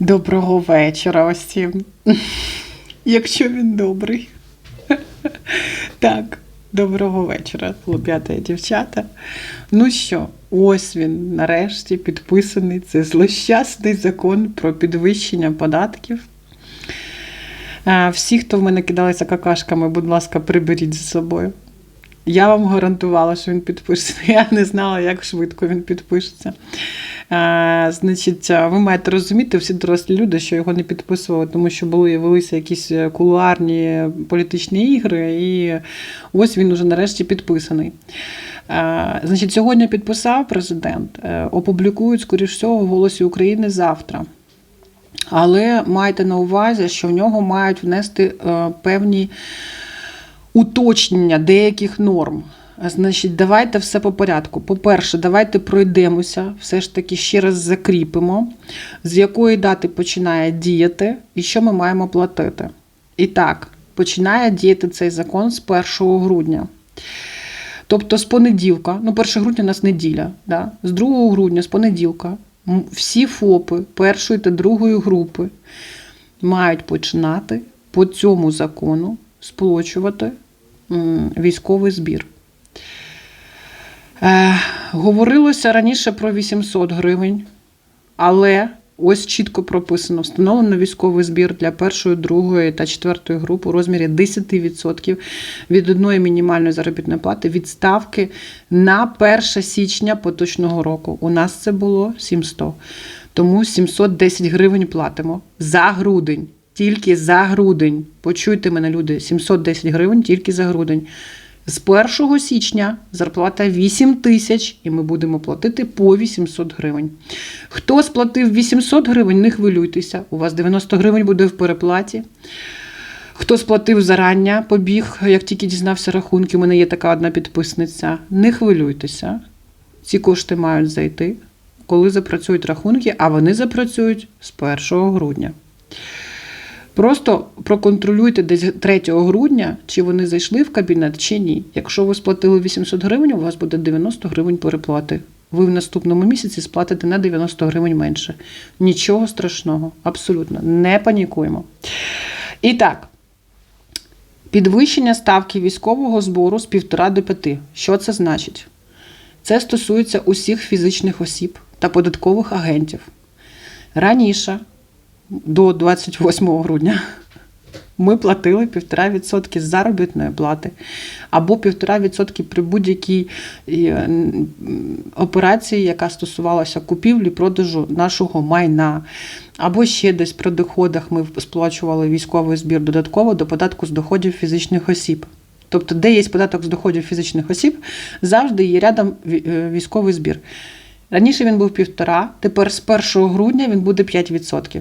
Доброго вечора усім. Якщо він добрий. Так, доброго вечора, хлоп'ята і дівчата. Ну що, ось він нарешті підписаний. Це злощасний закон про підвищення податків. Всі, хто в мене кидалися какашками, будь ласка, приберіть за собою. Я вам гарантувала, що він підпишеться. Я не знала, як швидко він підпишеться. А, значить, ви маєте розуміти, всі дорослі люди, що його не підписували, тому що були якісь е, кулуарні політичні ігри, і ось він уже нарешті підписаний. А, значить, сьогодні підписав президент, е, опублікують, скоріш всього, в голосі України завтра. Але майте на увазі, що в нього мають внести е, певні уточнення деяких норм. Значить, давайте все по порядку. По-перше, давайте пройдемося, все ж таки ще раз закріпимо, з якої дати починає діяти і що ми маємо платити. І так, починає діяти цей закон з 1 грудня. Тобто з понеділка, ну 1 грудня у нас неділя, да? з 2 грудня, з понеділка, всі ФОПи першої та другої групи мають починати по цьому закону сплачувати військовий збір. Е, говорилося раніше про 800 гривень, але ось чітко прописано: встановлено військовий збір для першої, другої та четвертої груп у розмірі 10% від одної мінімальної заробітної плати від ставки на 1 січня поточного року. У нас це було 700. Тому 710 гривень платимо за грудень. Тільки за грудень. Почуйте мене, люди, 710 гривень тільки за грудень. З 1 січня зарплата 8 тисяч, і ми будемо платити по 800 гривень. Хто сплатив 800 гривень, не хвилюйтеся. У вас 90 гривень буде в переплаті. Хто сплатив зарання, побіг, як тільки дізнався рахунки, у мене є така одна підписниця. Не хвилюйтеся. Ці кошти мають зайти, коли запрацюють рахунки, а вони запрацюють з 1 грудня. Просто проконтролюйте десь 3 грудня, чи вони зайшли в кабінет, чи ні. Якщо ви сплатили 800 гривень, у вас буде 90 гривень переплати. Ви в наступному місяці сплатите на 90 гривень менше. Нічого страшного, абсолютно. Не панікуємо. І так, підвищення ставки військового збору з 1,5 до 5. Що це значить? Це стосується усіх фізичних осіб та податкових агентів. Раніше до 28 грудня ми платили 1,5% з заробітної плати або 1,5% при будь-якій е, операції, яка стосувалася купівлі, продажу нашого майна, або ще десь при доходах ми сплачували військовий збір додатково до податку з доходів фізичних осіб. Тобто, де є податок з доходів фізичних осіб, завжди є рядом е, військовий збір. Раніше він був півтора, тепер з 1 грудня він буде 5%.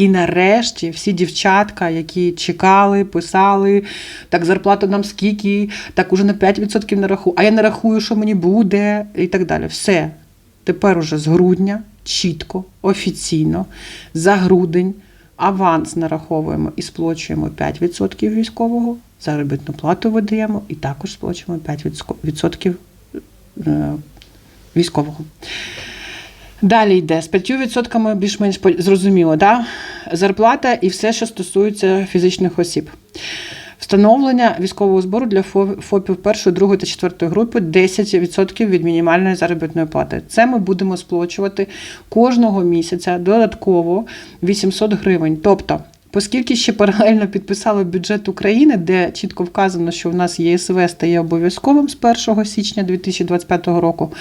І нарешті всі дівчатка, які чекали, писали, так зарплата нам скільки, так уже на 5% не рахую, а я не рахую, що мені буде, і так далі. Все. Тепер уже з грудня чітко, офіційно, за грудень аванс нараховуємо і сплачуємо 5% військового, заробітну плату видаємо і також сплачуємо 5% е, військового. Далі йде з 5% більш-менш зрозуміло, да? Зарплата і все, що стосується фізичних осіб. Встановлення військового збору для ФО- ФОПів першої, другої та четвертої групи 10% від мінімальної заробітної плати. Це ми будемо сплачувати кожного місяця додатково 800 гривень. Тобто, оскільки ще паралельно підписали бюджет України, де чітко вказано, що в нас ЄСВ стає обов'язковим з 1 січня 2025 року.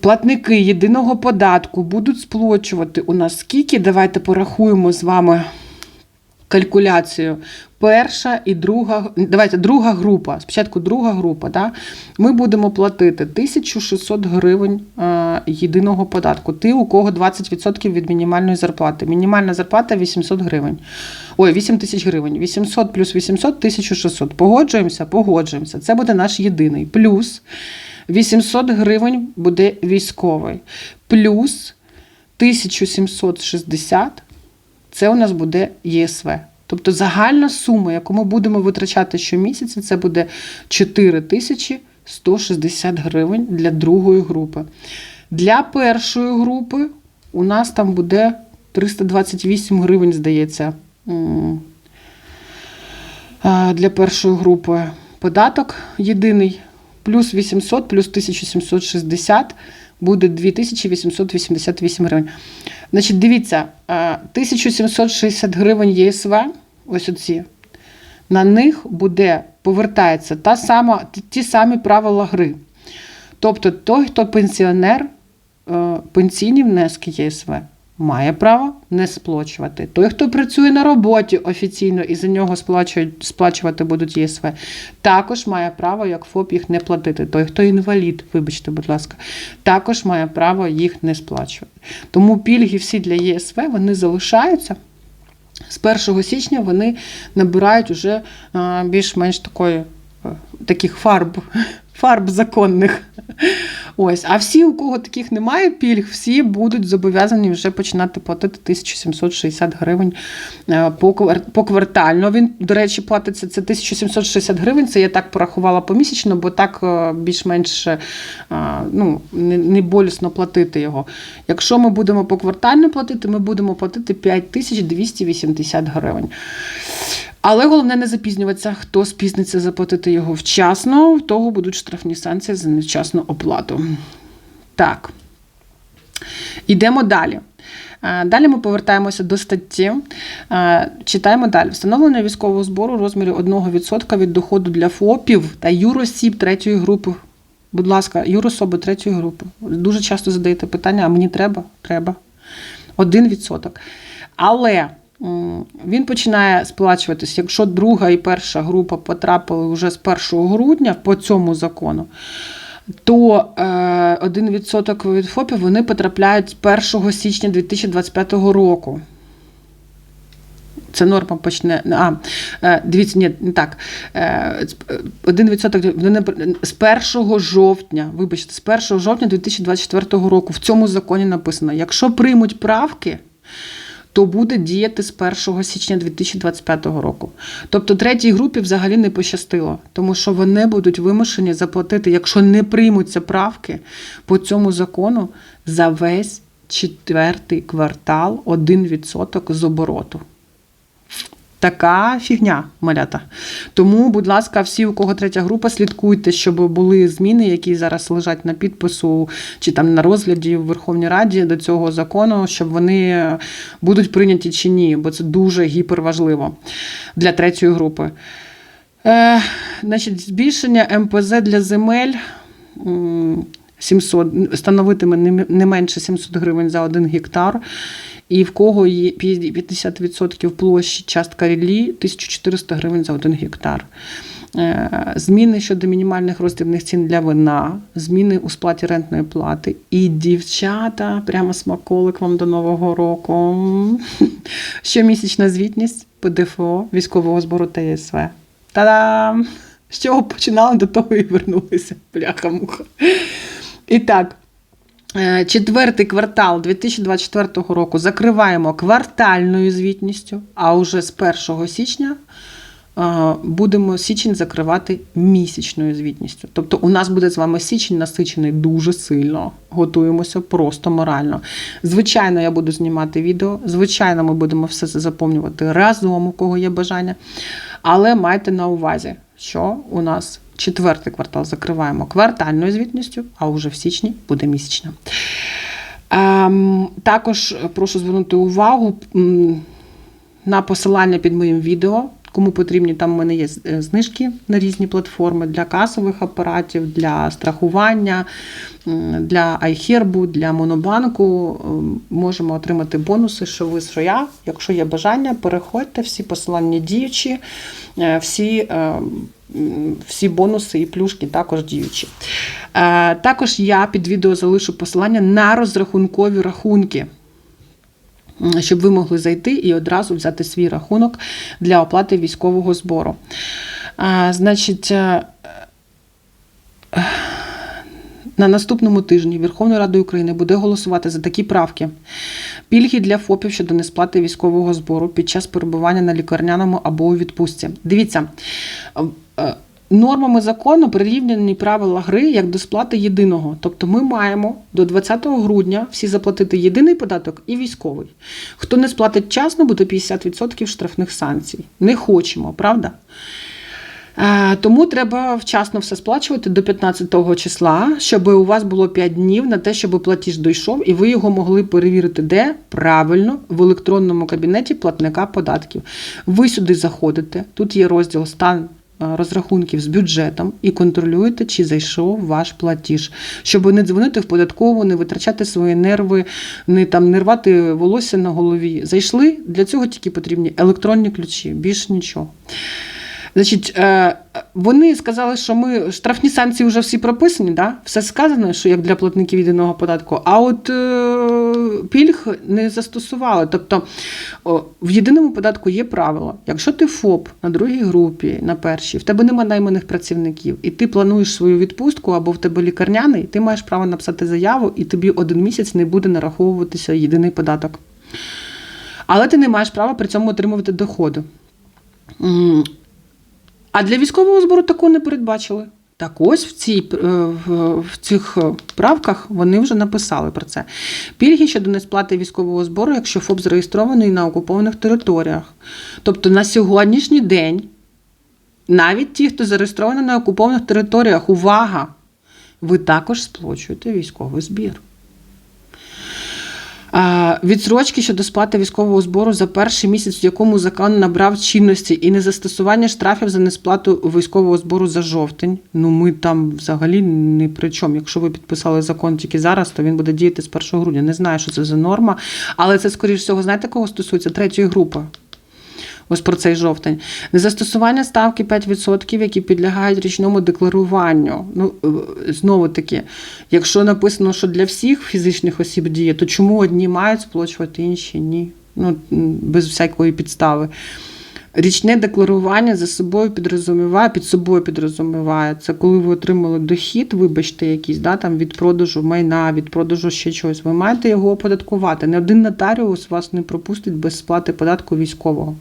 Платники єдиного податку будуть сплачувати у нас скільки? Давайте порахуємо з вами калькуляцію. Перша і друга, давайте друга група. Спочатку друга група. Да? Ми будемо платити 1600 гривень е, єдиного податку. Ти, у кого 20% від мінімальної зарплати. Мінімальна зарплата 800 гривень. Ой, 8 тисяч гривень. 800 плюс 800 1600. Погоджуємося? Погоджуємося. Це буде наш єдиний. Плюс 800 гривень буде військовий. Плюс 1760 це у нас буде ЄСВ. Тобто загальна сума, яку ми будемо витрачати щомісяця, це буде 4160 гривень для другої групи. Для першої групи у нас там буде 328 гривень, здається, для першої групи. Податок єдиний плюс 800, плюс 1760 буде 2888 гривень. Значить, дивіться, е, 1760 гривень ЄСВ, ось оці, на них буде повертається та сама, ті- ті самі правила гри. Тобто той, хто пенсіонер, е, пенсійні внески ЄСВ має право не сплачувати. Той, хто працює на роботі офіційно і за нього сплачують, сплачувати будуть ЄСВ, також має право, як ФОП, їх не платити. Той, хто інвалід, вибачте, будь ласка, також має право їх не сплачувати. Тому пільги всі для ЄСВ вони залишаються. З 1 січня вони набирають уже більш-менш такої, е, таких фарб, фарб законних. Ось. А всі, у кого таких немає пільг, всі будуть зобов'язані вже починати платити 1760 гривень е, по квар- поквартально. Він, до речі, платиться це 1760 гривень. Це я так порахувала помісячно, бо так е, більш-менш е, ну, не болісно платити його. Якщо ми будемо поквартально платити, ми будемо платити 5280 гривень. Але головне не запізнюватися. Хто спізниться заплатити його вчасно, в того будуть штрафні санкції за невчасну оплату. Так. Йдемо далі. Е, Далі ми повертаємося до статті. Е, Читаємо далі. Встановлення військового збору у розмірі 1% від доходу для ФОПів та юросіб третьої групи. Будь ласка, юрособи третьої групи. Дуже часто задаєте питання: а мені треба? Треба. 1%. Але він починає сплачуватися, якщо друга і перша група потрапили вже з 1 грудня по цьому закону, то е, 1% від ФОПів вони потрапляють з 1 січня 2025 року. Це норма почне. А, е, дивіться, ні, не так. Е, з- е, 1% вони з 1 жовтня, вибачте, з 1 жовтня 2024 року в цьому законі написано: якщо приймуть правки, то буде діяти з 1 січня 2025 року. Тобто третій групі взагалі не пощастило, тому що вони будуть вимушені заплатити, якщо не приймуться правки по цьому закону за весь четвертий квартал 1% з обороту. Така фігня, малята. Тому, будь ласка, всі, у кого третя група, слідкуйте, щоб були зміни, які зараз лежать на підпису чи там на розгляді в Верховній Раді до цього закону, щоб вони будуть прийняті чи ні, бо це дуже гіперважливо для третьої групи. Е, значить, збільшення МПЗ для земель. 700, становитиме не менше 700 гривень за один гектар. І в кого є 50% площі частка ріллі 1400 гривень за один гектар. Е, Зміни щодо мінімальних роздрібних цін для вина, зміни у сплаті рентної плати. І дівчата, прямо смаколик вам до Нового року. Щомісячна звітність ПДФО військового збору та ЄСВ. Та-дам! З чого починали, до того і вернулися. Бляха-муха. І так, четвертий квартал 2024 року закриваємо квартальною звітністю, а уже з 1 січня е, будемо січень закривати місячною звітністю. Тобто у нас буде з вами січень насичений дуже сильно. Готуємося просто морально. Звичайно, я буду знімати відео. Звичайно, ми будемо все це заповнювати разом, у кого є бажання. Але майте на увазі, що у нас четвертий квартал закриваємо квартальною звітністю, а вже в січні буде місячна. Ем, також прошу звернути увагу на посилання під моїм відео. Кому потрібні, там у мене є е, знижки на різні платформи для касових апаратів, для страхування, для iHerb, для Монобанку. Ем, Можемо отримати бонуси, що ви, що я. Якщо є бажання, переходьте, всі посилання діючі, е, всі, е, всі бонуси і плюшки також діючі. Е, Також я під відео залишу посилання на розрахункові рахунки щоб ви могли зайти і одразу взяти свій рахунок для оплати військового збору. А, Значить, е, е, на наступному тижні Верховною Радою України буде голосувати за такі правки: пільги для ФОПів щодо несплати військового збору під час перебування на лікарняному або у відпустці. Дивіться. Нормами закону прирівняні правила гри як до сплати єдиного. Тобто ми маємо до 20 грудня всі заплатити єдиний податок і військовий. Хто не сплатить вчасно, буде 50% штрафних санкцій. Не хочемо, правда? Е, Тому треба вчасно все сплачувати до 15 числа, щоб у вас було 5 днів на те, щоб платіж дійшов, і ви його могли перевірити, де правильно в електронному кабінеті платника податків. Ви сюди заходите. Тут є розділ стан. Е, Розрахунків з бюджетом і контролюєте, чи зайшов ваш платіж, щоб не дзвонити в податкову, не витрачати свої нерви, не там не рвати волосся на голові. Зайшли для цього тільки потрібні електронні ключі, більше нічого. Значить, е, вони сказали, що ми штрафні санкції вже всі прописані, да? все сказано, що як для платників єдиного податку. А от е, пільг не застосували. Тобто в єдиному податку є правило. Якщо ти ФОП на другій групі, на першій, в тебе нема найманих працівників, і ти плануєш свою відпустку або в тебе лікарняний, ти маєш право написати заяву, і тобі один місяць не буде нараховуватися єдиний податок. Але ти не маєш права при цьому отримувати доходи. А для військового збору такого не передбачили. Так ось в, цій, е, в, цих правках вони вже написали про це. Пільги щодо несплати військового збору, якщо ФОП зареєстрований на окупованих територіях. Тобто на сьогоднішній день навіть ті, хто зареєстрований на окупованих територіях, увага! Ви також сплачуєте військовий збір. А, Відсрочки щодо сплати військового збору за перший місяць, в якому закон набрав чинності, і незастосування штрафів за несплату військового збору за жовтень. Ну ми там взагалі не при чому. Якщо ви підписали закон тільки зараз, то він буде діяти з 1 грудня. Не знаю, що це за норма, але це, скоріш всього, знаєте, кого стосується? Третьої групи. Ось про цей жовтень. Незастосування ставки 5%, які підлягають річному декларуванню. Ну, е, знову таки, якщо написано, що для всіх фізичних осіб діє, то чому одні мають сплачувати, інші ні? Ну, без всякої підстави. Річне декларування за собою підрозуміває, під собою підрозуміває. Це коли ви отримали дохід, вибачте, якийсь да, там від продажу майна, від продажу ще чогось. Ви маєте його оподаткувати. Не один нотаріус вас не пропустить без сплати податку військового.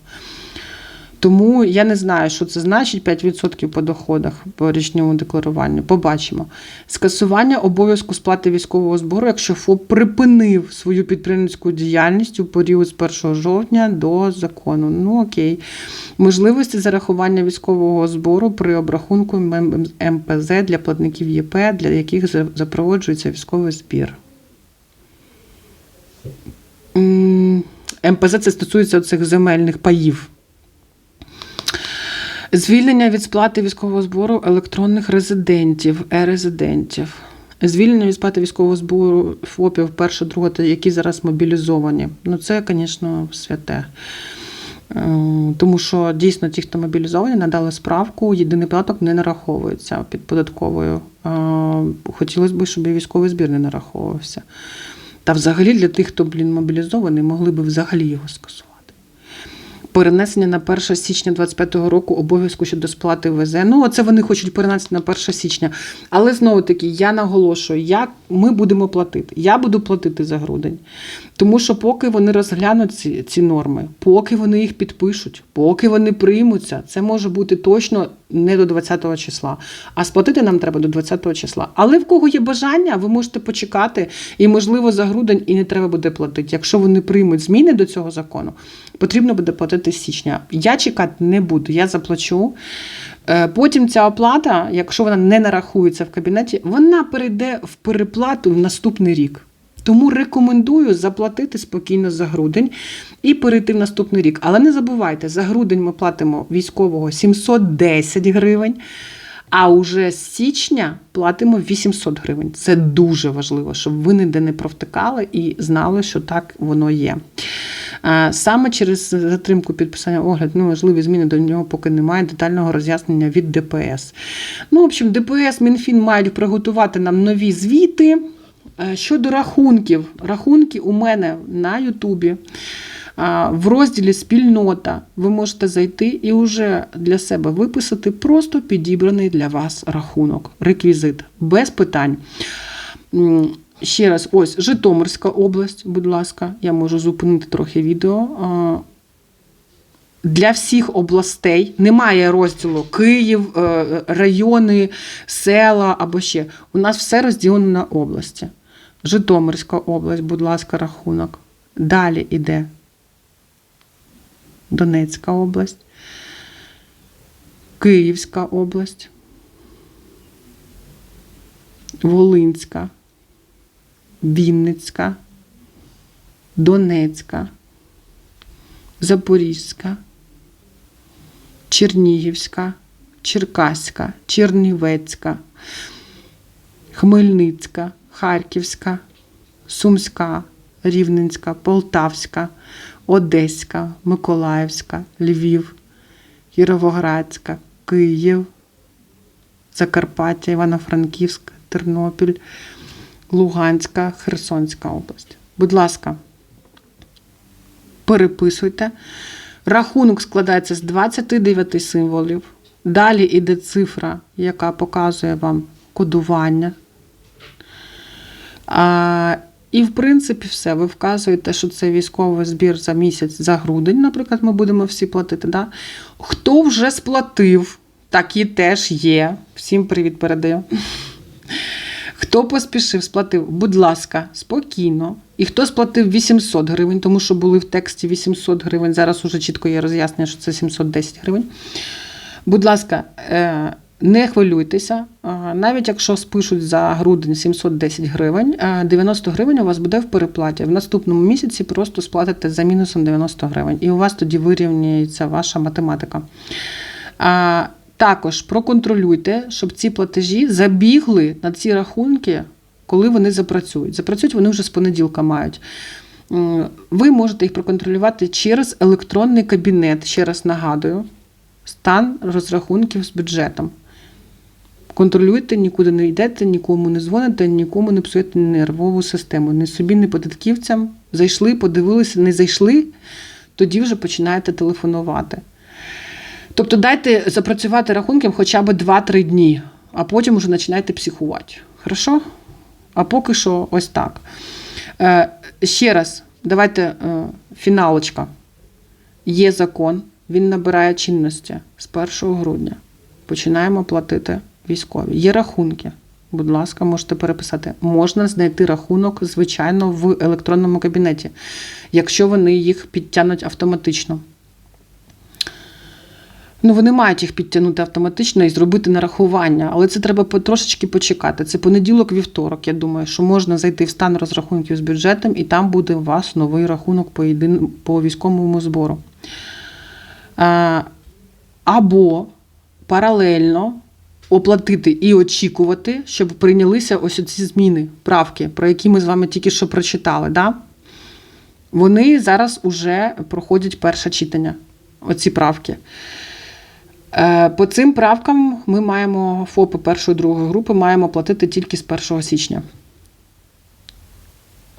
Тому я не знаю, що це значить 5% по доходах по річному декларуванню. Побачимо. Скасування обов'язку сплати військового збору, якщо ФОП припинив свою підприємницьку діяльність у період з 1 жовтня до закону. Ну окей. Можливості зарахування військового збору при обрахунку МПЗ для платників ЄП, для яких за- запроваджується військовий збір. МПЗ це стосується цих земельних паїв. Звільнення від сплати військового збору електронних резидентів, е-резидентів. Звільнення від сплати військового збору ФОПів перше, друге, які зараз мобілізовані. Ну, це, звісно, святе. Е, Тому що дійсно ті, хто мобілізовані, надали справку, єдиний податок не нараховується під податковою. Е, Хотілося б, щоб і військовий збір не нараховувався. Та взагалі для тих, хто блін, мобілізований, могли б взагалі його скасувати. Перенесення на 1 січня 2025 року обов'язку щодо сплати ВЗ. Ну, оце вони хочуть перенести на 1 січня. Але знову таки, я наголошую, як ми будемо платити. Я буду платити за грудень. Тому що поки вони розглянуть ці, ці норми, поки вони їх підпишуть, поки вони приймуться, це може бути точно не до 20 числа. А сплатити нам треба до 20 числа. Але в кого є бажання, ви можете почекати, і, можливо, за грудень і не треба буде платити. Якщо вони приймуть зміни до цього закону, потрібно буде платити з січня. Я чекати не буду, я заплачу. Е, Потім ця оплата, якщо вона не нарахується в кабінеті, вона перейде в переплату в наступний рік. Тому рекомендую заплатити спокійно за грудень і перейти в наступний рік. Але не забувайте, за грудень ми платимо військового 710 гривень, а уже з січня платимо 800 гривень. Це дуже важливо, щоб ви ніде не провтикали і знали, що так воно є. Саме через затримку підписання огляд, ну, важливі зміни до нього поки немає детального роз'яснення від ДПС. Ну, в общем, ДПС, Мінфін мають приготувати нам нові звіти. Е, Щодо рахунків, рахунки у мене на Ютубі. В розділі Спільнота ви можете зайти і вже для себе виписати просто підібраний для вас рахунок, реквізит, без питань. Ще раз, ось Житомирська область, будь ласка, я можу зупинити трохи відео. Для всіх областей немає розділу Київ, е, райони, села або ще. У нас все розділено на області. Житомирська область, будь ласка, рахунок. Далі йде Донецька область, Київська область, Волинська, Вінницька, Донецька, Запорізька, Чернігівська, Черкаська, Чернівецька, Хмельницька, Харківська, Сумська, Рівненська, Полтавська, Одеська, Миколаївська, Львів, Кіровоградська, Київ, Закарпаття, Івано-Франківськ, Тернопіль, Луганська, Херсонська область. Будь ласка, переписуйте. Рахунок складається з 29 символів. Далі йде цифра, яка показує вам кодування. А, і, в принципі, все. Ви вказуєте, що це військовий збір за місяць, за грудень, наприклад, ми будемо всі платити. Да? Хто вже сплатив, такі теж є. Всім привіт передаю. Хто поспішив, сплатив, будь ласка, спокійно. І хто сплатив 800 гривень, тому що були в тексті 800 гривень, зараз уже чітко є роз'яснення, що це 710 гривень. Будь ласка, е, не хвилюйтеся. Навіть якщо спишуть за грудень 710 гривень, е, 90 гривень у вас буде в переплаті. В наступному місяці просто сплатите за мінусом 90 гривень. І у вас тоді вирівнюється ваша математика. Також проконтролюйте, щоб ці платежі забігли на ці рахунки, коли вони запрацюють. Запрацюють вони вже з понеділка мають. Ви можете їх проконтролювати через електронний кабінет. Ще раз нагадую, стан розрахунків з бюджетом. Контролюйте, нікуди не йдете, нікому не дзвоните, нікому не псуєте нервову систему. Ні собі, ні податківцям. Зайшли, подивилися, не зайшли, тоді вже починаєте телефонувати. Тобто дайте запрацювати рахунком хоча б 2-3 дні, а потім вже починайте психувати. Хорошо? А поки що ось так. Е, ще раз, давайте е, фіналочка. Є закон, він набирає чинності з 1 грудня. Починаємо платити військові. Є рахунки. Будь ласка, можете переписати. Можна знайти рахунок, звичайно, в електронному кабінеті, якщо вони їх підтягнуть автоматично. Ну, вони мають їх підтягнути автоматично і зробити нарахування, але це треба трошечки почекати. Це понеділок, вівторок. Я думаю, що можна зайти в стан розрахунків з бюджетом, і там буде у вас новий рахунок по, єдин... по військовому збору. Або паралельно оплатити і очікувати, щоб прийнялися ось ці зміни, правки, про які ми з вами тільки що прочитали. Да? Вони зараз уже проходять перше читання, оці правки. Е, По цим правкам ми маємо ФОПи першої другої групи маємо платити тільки з 1 січня.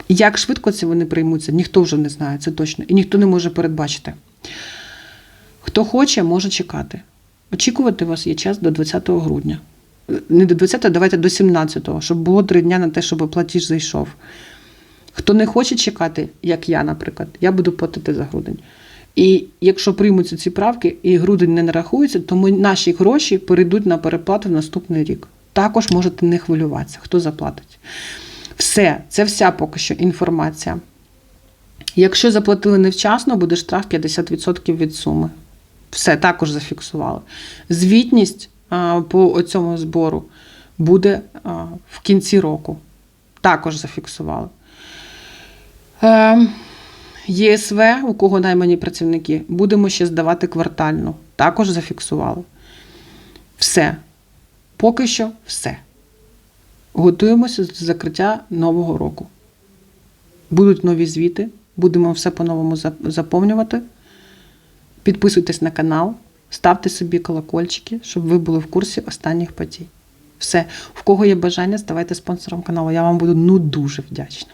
Як швидко це вони приймуться, ніхто вже не знає, це точно. І ніхто не може передбачити. Хто хоче, може чекати. Очікувати вас є час до 20 грудня. Не до 20, давайте до 17, щоб було три дня на те, щоб платіж зайшов. Хто не хоче чекати, як я, наприклад, я буду платити за грудень. І якщо приймуться ці правки і грудень не нарахується, то ми, наші гроші перейдуть на переплату в наступний рік. Також можете не хвилюватися, хто заплатить. Все, це вся поки що інформація. Якщо заплатили невчасно, буде штраф 50% від суми. Все, також зафіксували. Звітність по цьому збору буде в кінці року. Також зафіксували. Е, ЄСВ, у кого наймані працівники, будемо ще здавати квартально. Також зафіксували. Все. Поки що все. Готуємося до закриття нового року. Будуть нові звіти, будемо все по-новому заповнювати. Підписуйтесь на канал, ставте собі колокольчики, щоб ви були в курсі останніх подій. Все. В кого є бажання, ставайте спонсором каналу. Я вам буду ну дуже вдячна.